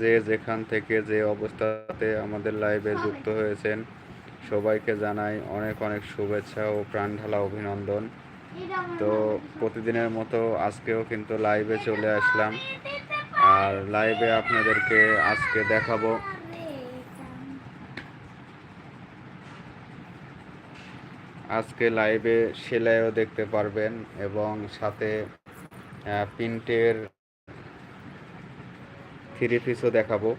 যে যেখান থেকে যে অবস্থাতে আমাদের লাইভে যুক্ত হয়েছেন, সবাইকে জানাই অনেক অনেক শুভেচ্ছা ও প্রাণ ঢালা অভিনন্দন। তো প্রতিদিনের মতো আজকেও কিন্তু লাইভে চলে আসলাম। আর লাইভে আপনাদেরকে আজকে দেখাবো। আজকে লাইভে সেলাইও দেখতে পারবেন এবং সাথে প্রিন্টের থ্রি পিসও দেখাবো।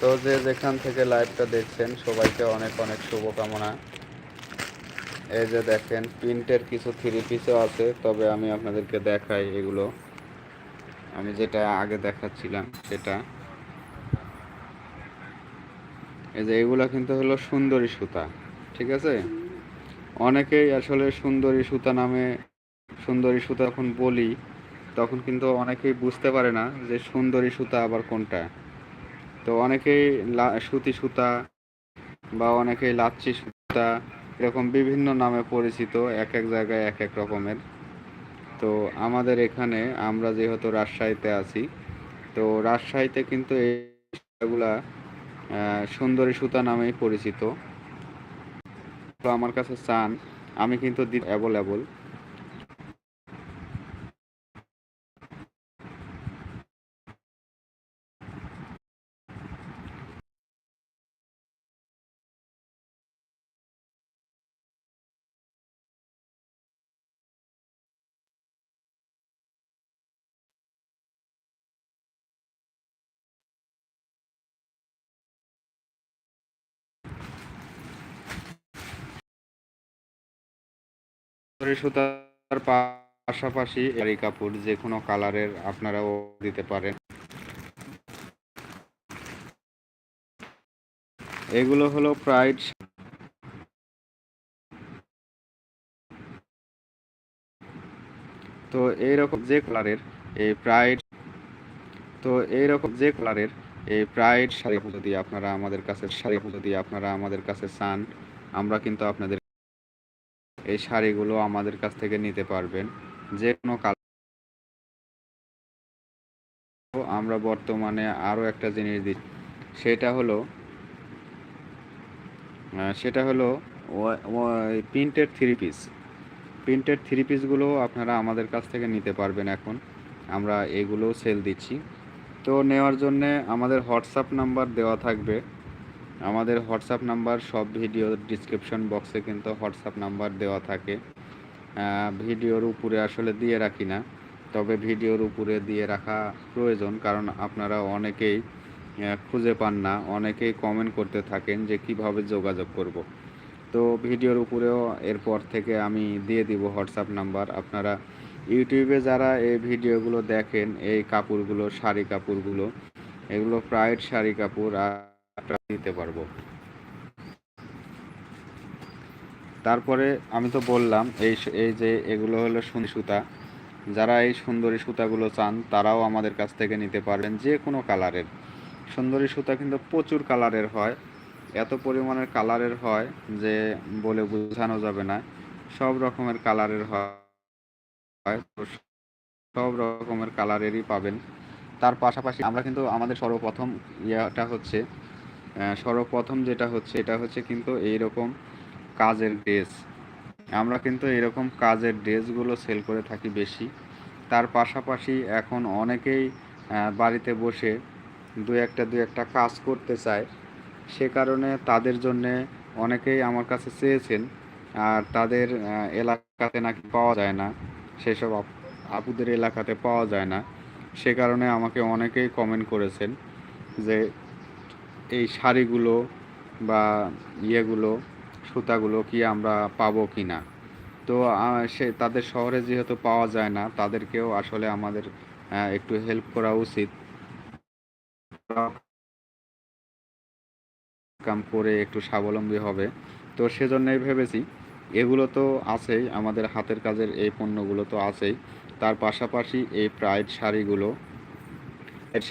তো যে যেখান থেকে লাইভটা দেখছেন, সবাইকে অনেক অনেক শুভকামনা। এই যে দেখেন প্রিন্টের কিছু থ্রি পিসও আছে, তবে আমি আপনাদেরকে দেখাই এগুলো। আমি যেটা আগে দেখাচ্ছিলাম, সেটা। এই যে এগুলো কিন্তু হলো সুন্দরী সুতা, ঠিক আছে? অনেকেই আসলে সুন্দরী সুতা নামে, সুন্দরী সুতা যখন বলি, তখন কিন্তু অনেকেই বুঝতে পারে না যে সুন্দরী সুতা আবার কোনটা। তো অনেকেই সুতি সুতা বা অনেকেই লাচ্ছি সুতা, এরকম বিভিন্ন নামে পরিচিত এক এক জায়গায় এক এক রকমের। তো আমাদের এখানে আমরা যেহেতু রাজশাহীতে আছি, তো রাজশাহীতে কিন্তু এইগুলা সুন্দরী সুতা নামেই পরিচিত। তো আমার কাছে চান, আমি কিন্তু অ্যাভেলেবল। সুতার পাশাপাশি এরি কাপড় যে কোনো কালারের আপনারাও দিতে পারেন। এগুলো হলো প্রাইড তো এইরকম যে কালারের এই প্রাইড তো এইরকম যে কালারের এই প্রাইড শাড়ি পুজো দিয়ে আপনারা আমাদের কাছে শাড়ি পুজো দিয়ে আপনারা আমাদের কাছে চান, আমরা কিন্তু আপনাদের এই শাড়িগুলো আমাদের কাছ থেকে নিতে পারবেন। যে কোনো কালার। আমরা বর্তমানে আরও একটা জিনিস দিচ্ছি। সেটা হলো সেটা হলো printed three piece. Printed three পিসগুলো আপনারা আমাদের কাছ থেকে নিতে পারবেন এখন। আমরা এগুলোও সেল দিচ্ছি। তো নেওয়ার জন্যে আমাদের হোয়াটসঅ্যাপ নাম্বার দেওয়া থাকবে। আমাদের হোয়াটসঅ্যাপ নাম্বার, সব ভিডিও ডিসক্রিপশন বক্সে কিন্তু হোয়াটসঅ্যাপ নাম্বার দেওয়া থাকে। ভিডিওর উপরে আসলে দিয়ে রাখি না, তবে ভিডিওর উপরে দিয়ে রাখা প্রয়োজন, কারণ আপনারা অনেকেই খুঁজে পান না, অনেকেই কমেন্ট করতে থাকেন যে কীভাবে যোগাযোগ করব। তো ভিডিওর উপরেও এরপর থেকে আমি দিয়ে দিব হোয়াটসঅ্যাপ নাম্বার। আপনারা ইউটিউবে যারা এই ভিডিওগুলো দেখেন, এই কাপড়গুলো, শাড়ি কাপড়গুলো, এগুলো প্রাইড শাড়ি কাপড়, আর দিতে পারব। তারপরে আমি তো বললাম, এই এই যে এগুলো হলো সুন্দরী সুতা। যারা এই সুন্দরী সুতাগুলো চান, তারাও আমাদের কাছ থেকে নিতে পারবেন যে কোনো কালারের। সুন্দরী সুতা কিন্তু প্রচুর কালারের হয়। এত পরিমাণের কালারের হয় যে বলে বোঝানো যাবে না। সব রকমের কালারের হয়। সব রকমের কালারেরই পাবেন। তার পাশাপাশি আমরা কিন্তু আমাদের সর্বপ্রথম ইয়াটা হচ্ছে সর্বপ্রথম যেটা হচ্ছে, এটা হচ্ছে কিন্তু এইরকম কাজের ড্রেস। আমরা কিন্তু এরকম কাজের ড্রেসগুলো সেল করে থাকি বেশি। তার পাশাপাশি এখন অনেকেই বাড়িতে বসে দু একটা দু একটা কাজ করতে চায়। সে কারণে তাদের জন্যে অনেকেই আমার কাছে চেয়েছেন, আর তাদের এলাকাতে নাকি পাওয়া যায় না। সেসব আপ- আপুদের এলাকাতে পাওয়া যায় না। সে কারণে আমাকে অনেকেই কমেন্ট করেছেন যে এই শাড়িগুলো বা ইয়েগুলো, সুতাগুলো কি আমরা পাবো কি না তো সে, তাদের শহরে যেহেতু পাওয়া যায় না, তাদেরকেও আসলে আমাদের একটু হেল্প করা উচিত। কাম করে একটু স্বাবলম্বী হবে। তো সেজন্যই ভেবেছি, এগুলো তো আছেই, আমাদের হাতের কাজের এই পণ্যগুলো তো আছেই। তার পাশাপাশি এই প্রাইড শাড়িগুলো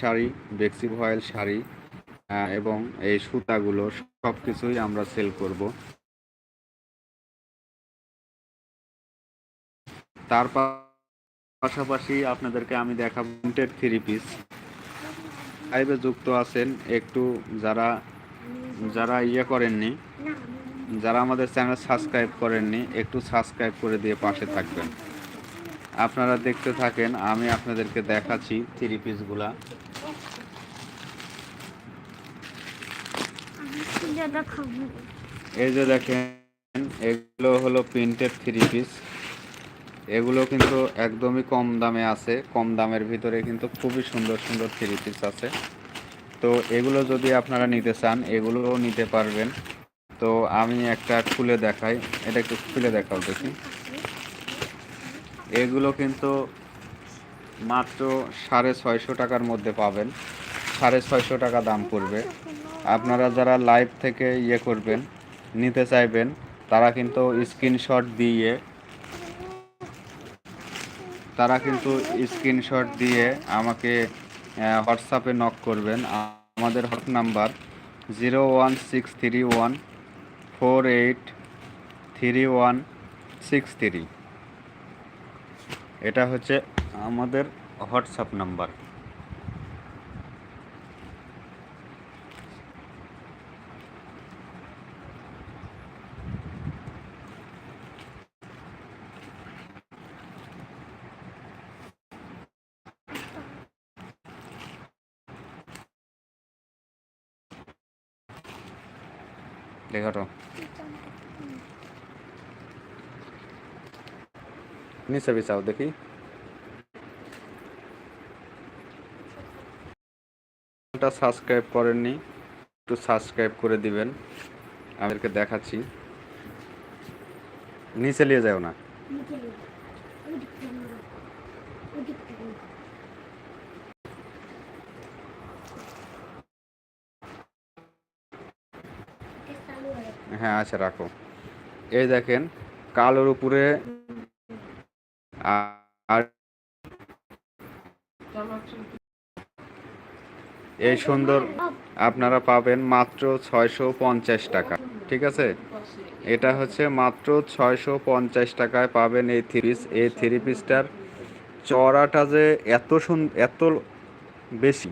শাড়ি বেক্সি ভয়েল শাড়ি এবং এই সুতাগুলো সব কিছুই আমরা সেল করব। তার পাশাপাশি আপনাদেরকে আমি দেখাবো প্রিন্টেড থ্রি পিস লাইভে যুক্ত আছেন একটু যারা যারা ইয়ে করেননি, যারা আমাদের চ্যানেল সাবস্ক্রাইব করেননি, একটু সাবস্ক্রাইব করে দিয়ে পাশে থাকবেন। আপনারা দেখতে থাকেন, আমি আপনাদেরকে দেখাচ্ছি থ্রি পিসগুলা যেটা খাব এই যে দেখেন, এগুলো হলো প্রিন্টেড থ্রি পিস এগুলো কিন্তু একদমই কম দামে আছে। কম দামের ভিতরে কিন্তু খুবই সুন্দর সুন্দর থ্রি পিস আছে। তো এগুলো যদি আপনারা নিতে চান, এগুলোও নিতে পারবেন। তো আমি একটা খুলে দেখাই। এটা একটু খুলে দেখাও দেখি। এগুলো কিন্তু মাত্র সাড়ে ছয়শো টাকার মধ্যে পাবেন। সাড়ে ছয়শো টাকা দাম পড়বে। আপনারা যারা লাইভ থেকে ইয়ে করবেন, নিতে চাইবেন, তারা কিন্তু স্ক্রিনশট দিয়ে, তারা কিন্তু স্ক্রিনশট দিয়ে আমাকে হোয়াটসঅ্যাপে নক করবেন। আমাদের hot number zero one six three one four eight three one six three এটা হচ্ছে আমাদের হোয়াটসঅ্যাপ নাম্বার দেখাটো নিচে বিছাও, দেখি। সাবস্ক্রাইব করেননি, একটু সাবস্ক্রাইব করে দিবেন। আমাদেরকে দেখাচ্ছি। নিচে নিয়ে যাও না। হ্যাঁ আচ্ছা রাখো। এই দেখেন, কালোর উপরে আর এই সুন্দর আপনারা পাবেন মাত্র ছয়শো পঞ্চাশ টাকা, ঠিক আছে? এটা হচ্ছে মাত্র ছয়শো পঞ্চাশ টাকায় পাবেন এই থ্রি পিস এই থ্রি পিসটার চড়াটা যে এত সুন্দর এত বেশি,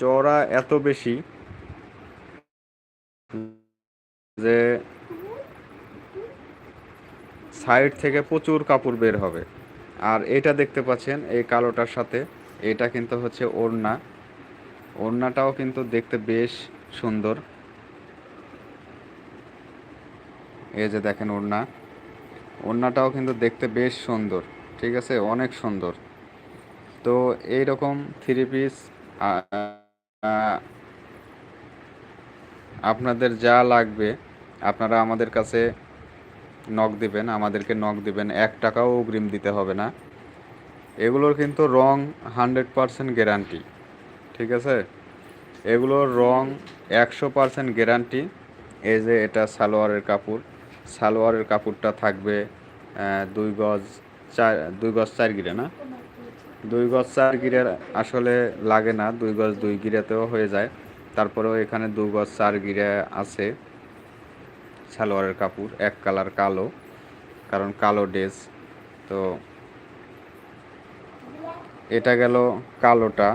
চড়া এত বেশি যে সাইড থেকে প্রচুর কাপড় বের হবে। আর এটা দেখতে পাচ্ছেন এই কালোটার সাথে। এটা কিন্তু হচ্ছে ওড়না। ওড়নাটাও কিন্তু দেখতে বেশ সুন্দর। এই যে দেখেন ওড়না। ওড়নাটাও কিন্তু দেখতে বেশ সুন্দর, ঠিক আছে? অনেক সুন্দর। তো এই রকম থ্রি পিস আপনাদের যা লাগবে, আপনারা আমাদের কাছে নক দিবেন, আমাদেরকে নক দিবেন, এক টাকাও অগ্রিম দিতে হবে না। এগুলোর কিন্তু রং হান্ড্রেড পারসেন্ট গ্যারান্টি, ঠিক আছে? এগুলোর রং একশো পারসেন্ট গ্যারান্টি, এই যে এটা সালোয়ারের কাপড়। সালোয়ারের কাপড়টা থাকবে দুই গজ চার, দুই গজ চার গিরে না? দুই গজ চার গিরে আসলে লাগে না, দুই গজ দুই গিরেতেও হয়ে যায়। তারপরেও এখানে দু গজ চার গিরে আছে। সালোয়ারের কাপড়, এক কালার কালো, কারণ কালো ড্রেস। তো এটা গেল কালোটা।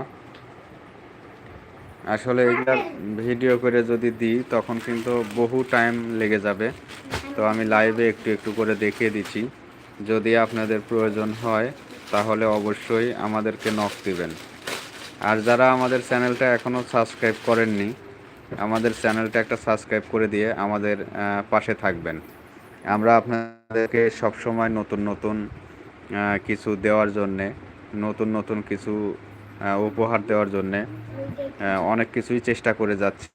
আসলে এগুলা ভিডিও করে যদি দিই, তখন কিন্তু বহু টাইম লেগে যাবে। তো আমি লাইভে একটু একটু করে দেখিয়ে দিচ্ছি। যদি আপনাদের প্রয়োজন হয়, তাহলে অবশ্যই আমাদেরকে নখ দিবেন। আর যারা আমাদের চ্যানেলটা এখনও সাবস্ক্রাইব করেননি, আমাদের চ্যানেলটা একটা সাবস্ক্রাইব করে দিয়ে আমাদের পাশে থাকবেন। আমরা আপনাদেরকে সবসময় নতুন নতুন কিছু দেওয়ার জন্যে, নতুন নতুন কিছু উপহার দেওয়ার জন্যে অনেক কিছুই চেষ্টা করে যাচ্ছি।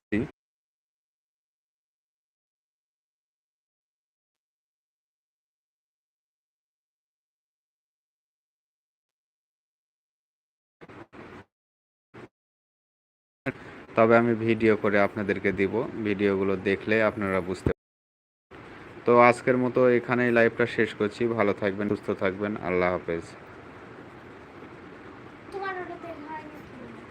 তবে আমি ভিডিও করে আপনাদেরকে দিব। ভিডিওগুলো দেখলে আপনারা বুঝতে তো আজকের মতো এখানেই লাইভটা শেষ করছি। ভালো থাকবেন, সুস্থ থাকবেন। আল্লাহ হাফেজ।